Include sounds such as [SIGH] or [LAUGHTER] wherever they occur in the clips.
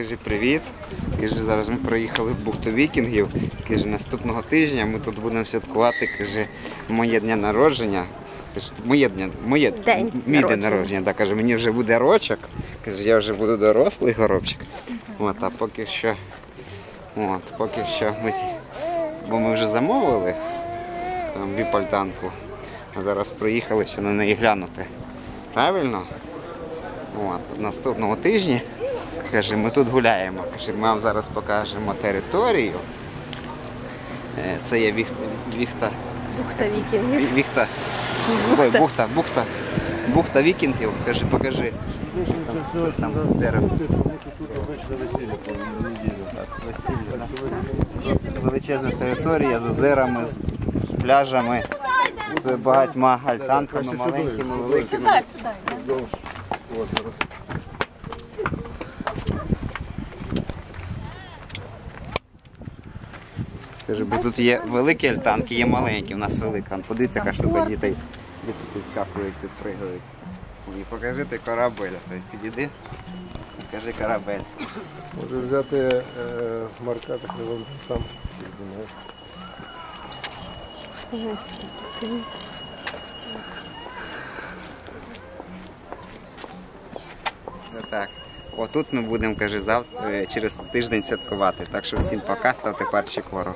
Кажи привіт. Каже, зараз ми проїхали в бухту вікінгів. Каже, наступного тижня ми тут будемо святкувати. Каже, моє дня народження. Каже, моє дня, моє День мій день народження. народження. Так, каже, мені вже буде рочок. Каже, я вже буду дорослий горобчик. От, а поки що, от, поки що ми, бо ми вже замовили там віпальтанку, а зараз приїхали ще на неї глянути. Правильно? От, наступного тижня. Каже, ми тут гуляємо. Каже, ми вам зараз покажемо територію. Е, Це є віхта, віхта, Бухта вікінгів. ві- віхта, ой, бухта, бухта, бухта вікінгів. Каже, покажи. Там дерево. тому що тут обично весілля по неділю. Весілля. Величезна територія з озерами, з, пляжами, з багатьма альтанками, маленькими, великими. Вздовж озера. Каже, бо тут є великі альтанки, є маленькі, у нас велика. Подивіться, яка штука дітей. Діти підскакують, підпригають. І покажи ти корабель. Підійди. Покажи корабель. Може взяти е, марка, так не вам сам. знаєш. Так. Отут ми будемо, каже, завтра через тиждень святкувати. Так що всім пока, ставте перші кору.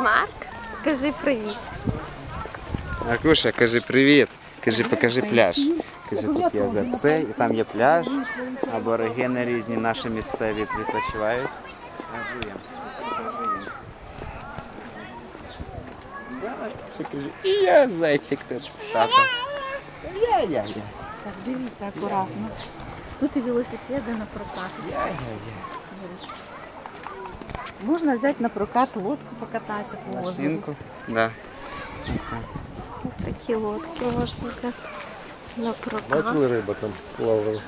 Марк, кажи привіт. Аркуша, кажи привіт. Кажи, покажи пляж. Кажи, тут є озерце, і там є пляж. Аборигени різні наші місцеві відпочивають. І я зайчик тут. Я-я-я. Так, дивіться акуратно. Тут і велосипеди на прокат. Можна взяти на прокат лодку покататися по озеру. Машинку. Да. Такі лодки можна взяти на прокат. Бачили риба там плавала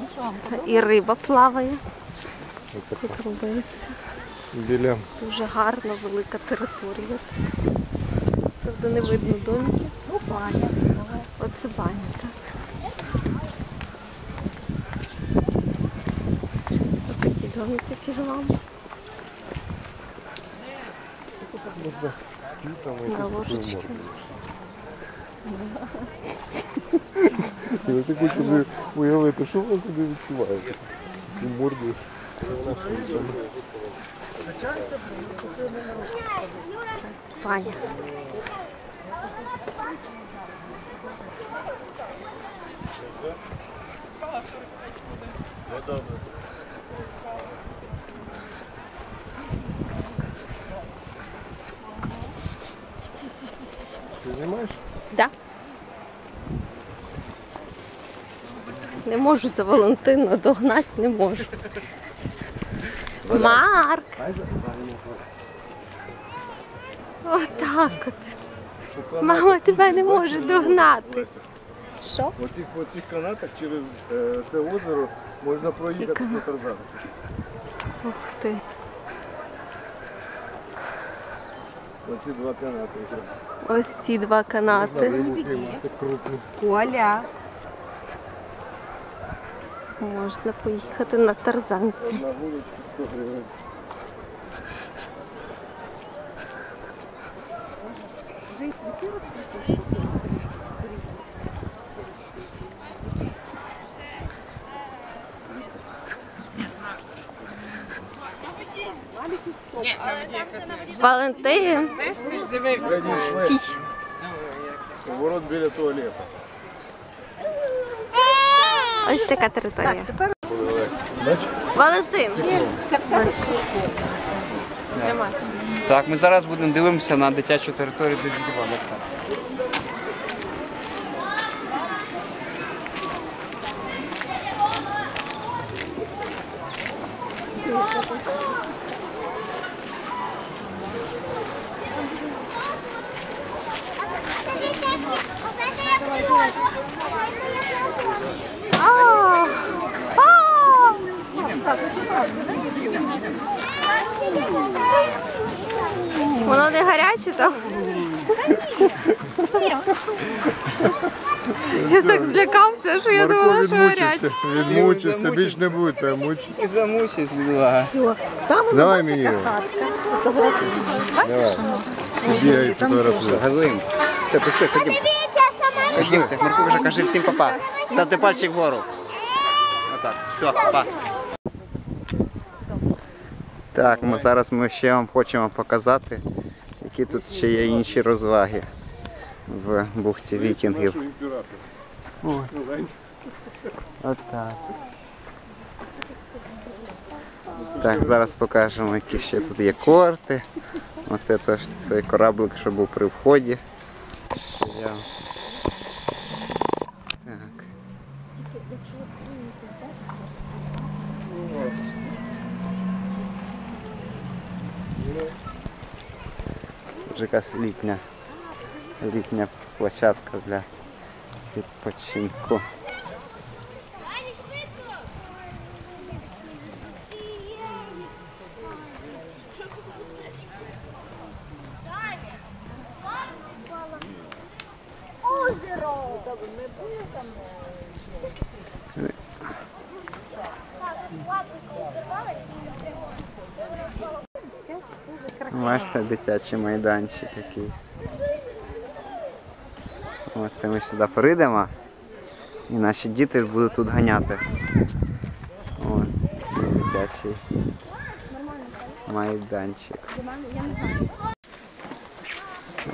І риба плаває. Тут робиться. біля Дуже гарна, велика територія тут. Правда, не видно домиків. Ну, баня. Оце баня, так. Ось такі домики під вами. можна і там і На тут ложечки. [LAUGHS] морду. Я так хочу собі уявити, що ви собі відчуваєте. І морду. Баня. Ти знімаєш? Да. Не можу за Валентина догнати, не можу. Марк! Отак от. Мама тебе не може догнати. Що? Оцих, по цих канатах через е, це озеро можна проїхати на тарзанах. Ух ти. Оці два канати. Ось ці два канати. Коля. Можна поїхати на тарзанці. На вуличку 100 гривень. Валентин. Ворот біля туалету. Ось така територія. Валентин. це все. Так, ми зараз будемо дивитися на дитячу територію де дідова Воно не гаряче там? Я так злякався, що я думала, що гарячий. Відмучився, більш не будете мучитися. І замучиш, бідла. Все, там у Давай мені його. хатка. Бачиш? воно? Бігай, фотографуй. Газуємо. Все, пішли, ходімо. Ходімте, Марко вже каже всім папа. Ставте пальчик вгору. Отак, все, папа. Так, ми зараз ми ще вам хочемо показати, які тут ще є інші розваги в бухті вікінгів. Отак. Так, зараз покажемо, які ще тут є корти. Оце цей кораблик, що був при вході. Вже якась літня, літня площадка для відпочинку. Бачите, дитячий майданчик такий. Оце ми сюди прийдемо і наші діти будуть тут ганяти. О, дитячий майданчик.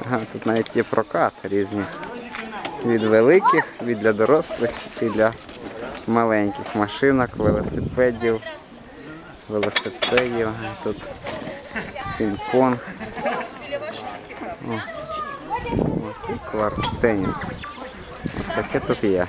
Ага, тут навіть є прокат різні. Від великих, від для дорослих і для маленьких машинок, велосипедів, велосипедів. Тут пінг-понг. О, о, і кварц-теніс. Ось Таке тут є.